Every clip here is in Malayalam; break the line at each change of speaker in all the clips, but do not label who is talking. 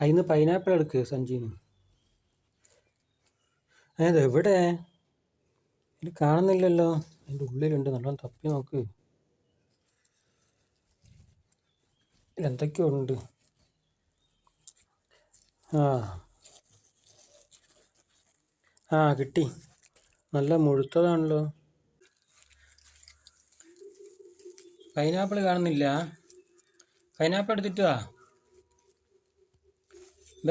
അതിന്ന് പൈനാപ്പിൾ എടുക്ക് സഞ്ജീന് അതായത് എവിടെ? ഇത് കാണുന്നില്ലല്ലോ. അതിന്റെ ഉള്ളിലുണ്ട്. നല്ലോണം തപ്പി നോക്ക്. എന്തൊക്കെയോ ഉണ്ട്. ആ. ആ കിട്ടി. നല്ല മുഴുത്തതാണല്ലോ. പൈനാപ്പിൾ കാണുന്നില്ല. പൈനാപ്പിൾ എടുത്തിട്ട്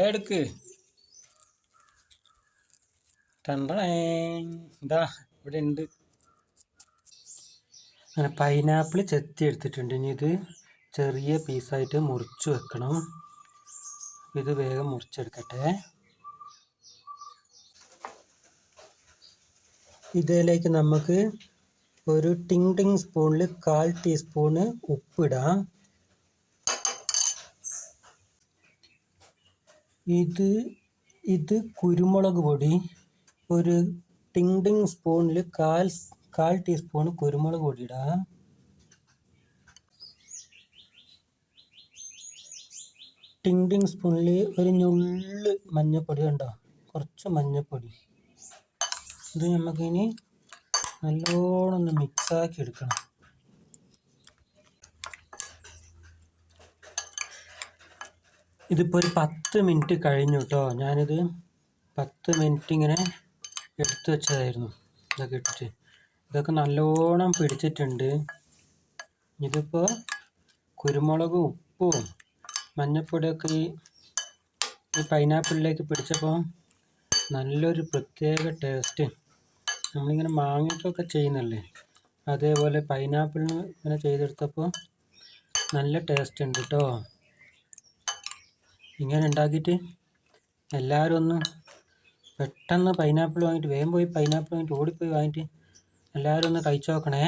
എടുക്ക്. എന്താ ഇവിടെ ഉണ്ട് അങ്ങനെ പൈനാപ്പിൾ ചെത്തി എടുത്തിട്ടുണ്ട്. ഇനി ഇത് ചെറിയ പീസായിട്ട് മുറിച്ച് വെക്കണം. ഇത് വേഗം മുറിച്ചെടുക്കട്ടെ. ഇതിലേക്ക് നമുക്ക് ഒരു ടിങ് ടിങ് സ്പൂണിൽ കാൽ ടീസ്പൂണ് ഉപ്പിടാം. ഇത് ഇത് കുരുമുളക് പൊടി ഒരു ടിങ് ടിങ് സ്പൂണിൽ കാൽ കാൽ ടീസ്പൂൺ കുരുമുളക് പൊടി ഇടാം ടിങ് ടിങ് സ്പൂണിൽ ഒരു ഞുള്ള് മഞ്ഞപ്പൊടി ഉണ്ടോ കുറച്ച് മഞ്ഞപ്പൊടി. ഇത് നമുക്കിനി നല്ലോണം ഒന്ന് മിക്സാക്കി എടുക്കണം ഇതിപ്പോൾ ഒരു പത്ത് മിനിറ്റ് കഴിഞ്ഞു കേട്ടോ ഞാനിത് പത്ത് മിനിറ്റ് ഇങ്ങനെ എടുത്തു വെച്ചതായിരുന്നു. ഇതൊക്കെ ഇട്ടിട്ട്. ഇതൊക്കെ നല്ലോണം പിടിച്ചിട്ടുണ്ട്. ഇതിപ്പോൾ കുരുമുളകും ഉപ്പും മഞ്ഞപ്പൊടിയൊക്കെ ഈ ഈ പൈനാപ്പിളിലേക്ക് പിടിച്ചപ്പോൾ നല്ലൊരു പ്രത്യേക ടേസ്റ്റ് നമ്മളിങ്ങനെ മാങ്ങയ്ക്കൊക്കെ ചെയ്യുന്നല്ലേ? അതേപോലെ പൈനാപ്പിളിന് ഇങ്ങനെ ചെയ്തെടുത്തപ്പോൾ നല്ല ടേസ്റ്റ് ഉണ്ട് കേട്ടോ ഇങ്ങനെ ഉണ്ടാക്കിയിട്ട് എല്ലാവരും ഒന്ന് പെട്ടെന്ന് പൈനാപ്പിൾ വാങ്ങിയിട്ട് വേഗം പോയി പൈനാപ്പിൾ വാങ്ങിയിട്ട് ഓടിപ്പോയി വാങ്ങിയിട്ട് എല്ലാവരും ഒന്ന് കഴിച്ചു നോക്കണേ.